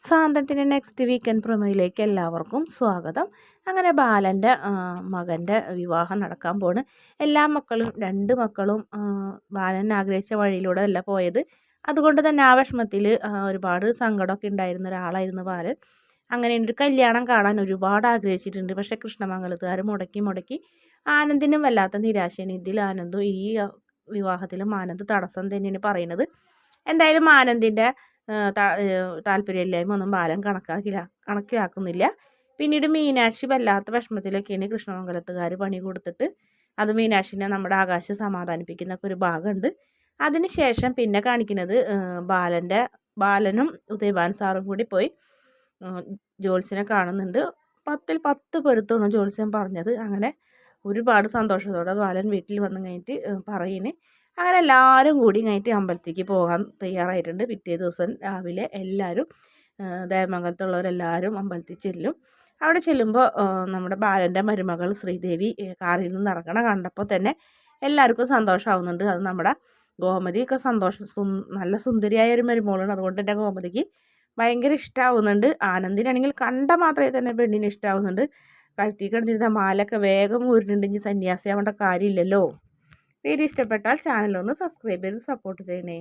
സാന്തത്തിന്റെ next weekend പ്രൊമോയിലേക്ക് എല്ലാവർക്കും സ്വാഗതം. അങ്ങനെ ബാലന്റെ മകന്റെ വിവാഹം നടക്കാൻ പോണ്. എല്ലാ മക്കളും രണ്ട് മക്കളും ബാലൻ ആഗ്രഹിച്ച വഴിയിലൂടെ അല്ല പോയത്. അതുകൊണ്ട് തന്നെ ആ വിഷമത്തിൽ ഒരുപാട് സങ്കടമൊക്കെ ഉണ്ടായിരുന്ന ഒരാളായിരുന്നു ബാലൻ. അങ്ങനെ ഒരു കല്യാണം കാണാൻ ഒരുപാട് ആഗ്രഹിച്ചിട്ടുണ്ട്. പക്ഷേ കൃഷ്ണമംഗലത്തുകാർ മുടക്കി മുടക്കി ആനന്ദിനും വല്ലാത്ത നിരാശയാണ്. ഇതിൽ ആനന്ദും ഈ വിവാഹത്തിലും ആനന്ദ് തടസ്സം തന്നെയാണ് പറയുന്നത്. എന്തായാലും ആനന്ദിന്റെ താല്പര്യമില്ലായ്മ ഒന്നും ബാലൻ കണക്കാക്കില്ല കണക്കിലാക്കുന്നില്ല പിന്നീട് മീനാക്ഷി വല്ലാത്ത വിഷമത്തിലൊക്കെയാണ് കൃഷ്ണമംഗലത്തുകാർ പണി കൊടുത്തിട്ട് അത് മീനാക്ഷിനെ നമ്മുടെ ആകാശം സമാധാനിപ്പിക്കുന്നൊക്കെ ഒരു ഭാഗമുണ്ട്. അതിനുശേഷം പിന്നെ കാണിക്കുന്നത് ബാലന്റെ ബാലനും ഉദയഭാൻ സാറും കൂടി പോയി ജോത്സ്യനെ കാണുന്നുണ്ട്. പത്തിൽ പത്ത് പൊരുത്തമാണ് ജോത്സ്യൻ പറഞ്ഞത്. അങ്ങനെ ഒരുപാട് സന്തോഷത്തോടെ ബാലൻ വീട്ടിൽ വന്നു കഴിഞ്ഞിട്ട് പറയുന്നത് അങ്ങനെ എല്ലാവരും കൂടി കഴിഞ്ഞിട്ട് അമ്പലത്തേക്ക് പോകാൻ തയ്യാറായിട്ടുണ്ട്. പിറ്റേ ദിവസം രാവിലെ എല്ലാവരും ദേവമംഗലത്തുള്ളവരെല്ലാവരും അമ്പലത്തിൽ ചെല്ലും. അവിടെ ചെല്ലുമ്പോൾ നമ്മുടെ ബാലന്റെ മരുമകൾ ശ്രീദേവി കാറിൽ നിന്ന് ഇറങ്ങണ കണ്ടപ്പോൾ തന്നെ എല്ലാവർക്കും സന്തോഷമാവുന്നുണ്ട്. അത് നമ്മുടെ ഗോമതിയൊക്കെ സന്തോഷം നല്ല സുന്ദരിയായ ഒരു മരുമോളാണ്. അതുകൊണ്ട് തന്നെ ഗോമതിക്ക് ഭയങ്കര ഇഷ്ടമാവുന്നുണ്ട് ആനന്ദിനാണെങ്കിൽ കണ്ട മാത്രമേ തന്നെ പെണ്ണിന് ഇഷ്ടമാവുന്നുണ്ട് കഴുത്തി കിടന്നിരുന്ന മാലൊക്കെ വേഗം ഊരിനുണ്ടെങ്കിൽ സന്യാസിയാവേണ്ട കാര്യമില്ലല്ലോ. വീഡിയോ ഇഷ്ടപ്പെട്ടാൽ ചാനലൊന്ന് സബ്സ്ക്രൈബ് ചെയ്ത് സപ്പോർട്ട് ചെയ്യണേ.